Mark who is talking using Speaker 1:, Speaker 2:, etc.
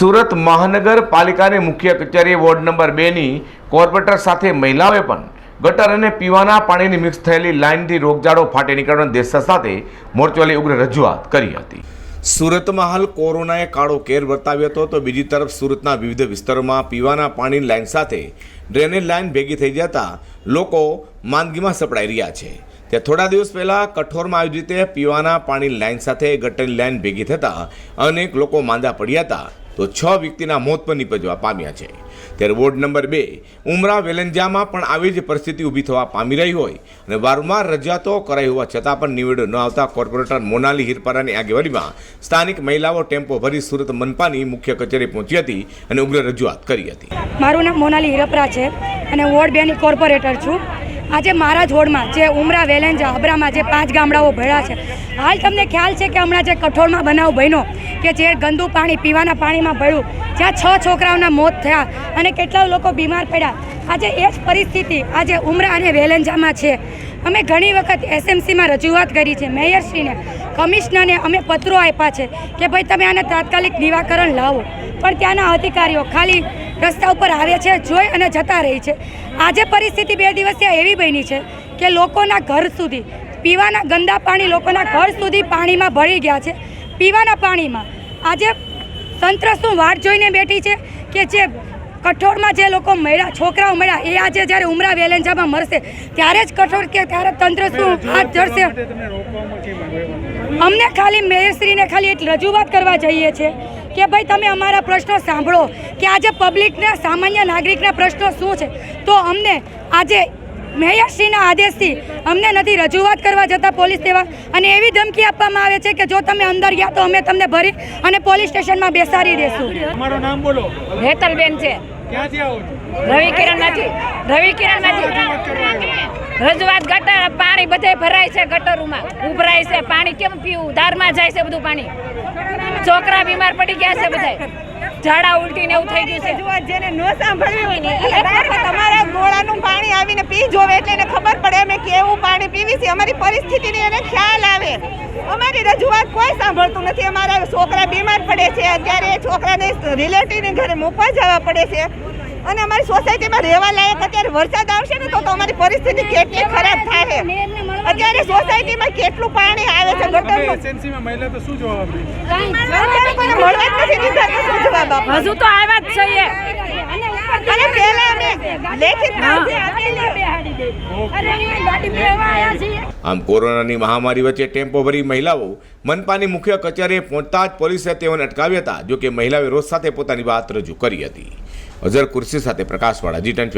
Speaker 1: સુરત મહાનગરપાલિકાની મુખ્ય કચેરી વોર્ડ નંબર બેની કોર્પોરેટર સાથે મહિલાઓએ પણ ગટર અને પીવાના પાણીની મિક્સ થયેલી લાઇનથી રોગચાળો ફાટી નીકળવાની દેશા સાથે મોરચોલી ઉગ્ર રજૂઆત કરી હતી. સુરતમાં હાલ કોરોનાએ કાળો કેર વર્તાવ્યો હતો તો બીજી તરફ સુરતના વિવિધ વિસ્તારોમાં પીવાના પાણીની લાઇન સાથે ડ્રેનેજ લાઇન ભેગી થઈ જતા લોકો માંદગીમાં સપડાઈ રહ્યા છે. ત્યાં થોડા દિવસ પહેલાં કઠોરમાં આવી પીવાના પાણીની લાઇન સાથે ગટરની લાઇન ભેગી થતાં અનેક લોકો માંદા પડ્યા હતા. તો છ વ્યક્તિના મોત પણ નીપજવા પામ્યા છે. ત્યારે વોર્ડ નંબર બે, ઉમરા વેલંજામાં પણ આવી જ પરિસ્થિતિ ઊભી થવા પામી રહી હોય અને વારંવાર રજૂઆતો કરાઈ હોવા છતાં પણ નિવેડો ન આવતા કોર્પોરેટર મોનાલી હિરપરાની આગેવાનીમાં સ્થાનિક મહિલાઓ ટેમ્પો ભરી સુરત મનપાની મુખ્ય કચેરી પહોંચી હતી અને ઉગ્ર રજૂઆત કરી હતી.
Speaker 2: મારું નામ મોનાલી હિરપરા છે અને વોર્ડ બેની કોર્પોરેટર છું. આજે મારા જ હોડમાં જે ઉમરા વેલેન્જા અબરામાં જે પાંચ ગામડાઓ ભર્યા છે. હાલ તમને ખ્યાલ છે કે હમણાં જે કઠોળમાં બનાવ બન્યો કે જે ગંદુ પાણી પીવાના પાણીમાં ભળ્યું, જ્યાં છ છોકરાઓના મોત થયા અને કેટલા લોકો બીમાર પડ્યા. આજે એ જ પરિસ્થિતિ આજે ઉમરા અને વેલેન્જામાં છે. અમે ઘણી વખત એસએમસીમાં રજૂઆત કરી છે. મેયરશ્રીને, કમિશનરને અમે પત્રો આપ્યા છે કે ભાઈ તમે આને તાત્કાલિક નિવાકરણ લાવો. પણ ત્યાંના અધિકારીઓ ખાલી રસ્તા ઉપર આવે છે, જોઈ અને જતા રહી છે. આજે પરિસ્થિતિ બે દિવસથી એવી બની છે કે લોકોના ઘર સુધી, પીવાના ગંદા પાણી લોકોના ઘર સુધી પાણીમાં ભળી ગયા છે. પીવાના પાણીમાં આજે તંત્ર શું વાટ જોઈને બેઠી છે કે જે કઠોળમાં જે લોકો મળ્યા છોકરાઓ મળ્યા એ આજે જ્યારે ઉમરા વેલેન્જામાં મરશે ત્યારે જ કઠોળ કે ત્યારે તંત્ર શું હાથ ધરશે? અમને ખાલી મેયરશ્રીને ખાલી એક રજૂઆત કરવા જઈએ છીએ કે ભાઈ તમે અમારા પ્રશ્નો સાંભળો કે આજે પબ્લિકના સામાન્ય નાગરિકના પ્રશ્નો શું છે? તો અમને આજે મેયરશ્રીના આદેશથી અમને નથી રજૂઆત કરવા જતા પોલીસ દેવા અને એવી ધમકી આપવામાં આવે છે કે જો તમે અંદર ગયા તો અમે તમને ભરી અને પોલીસ સ્ટેશનમાં બેસાડી દેશું.
Speaker 3: તમારું નામ બોલો.
Speaker 4: હેતલબેન છે.
Speaker 3: ક્યાંથી આવો છો?
Speaker 4: રવિ રવિ રજૂઆત ગટર પાણી બધે ભરાય છે ગટરોમાં. ઉભરાય છે. પાણી કેમ પીવું? ધારમાં જાય છે બધું પાણી. છોકરા બીમાર પડી ગયા છે બધા ઝાડા ઉલટી ને એવું થઈ ગયું છે.
Speaker 5: જેને ન સાંભળવી હોય ને તમારા પાણી આવીને પી જોવે એટલે એને ખબર પડે અમે કેવું પાણી પીવી છે અમારી પરિસ્થિતિની એને ખ્યાલ આવે. અમારી રજૂઆત કોઈ સાંભળતું નથી. અમારા છોકરા બીમાર પડે છે. અત્યારે એ છોકરાને રિલેટિવને ઘરે મૂકવા જવા પડે છે. અને અમારી સોસાયટીમાં રહેવા લાયક અત્યારે વરસાદ આવશે ને તો તો અમારી પરિસ્થિતિ કેટલી ખરાબ થાય અત્યારે સોસાયટીમાં કેટલું પાણી આવે છે? ગટરનું
Speaker 3: મહિલા તો શું જવાબ આપે?
Speaker 5: અત્યારે કોઈને મળવા જ નથી દીધા તો શું જવાબ
Speaker 4: હજુ તો આવ્યા જ છે એ.
Speaker 5: અને પહેલા અમે લેખિત આપેલી
Speaker 1: આમ કોરોનાની મહામારી વચ્ચે ટેમ્પો ભરી મહિલાઓ મનપાની મુખ્ય કચેરીએ પહોંચતા જ પોલીસે તેઓને અટકાવ્યા હતા જો કે મહિલાઓએ રોજ સાથે પોતાની વાત રજૂ કરી હતી. અઝર કુર્સી સાથે પ્રકાશવાળા જી ટેન્ટ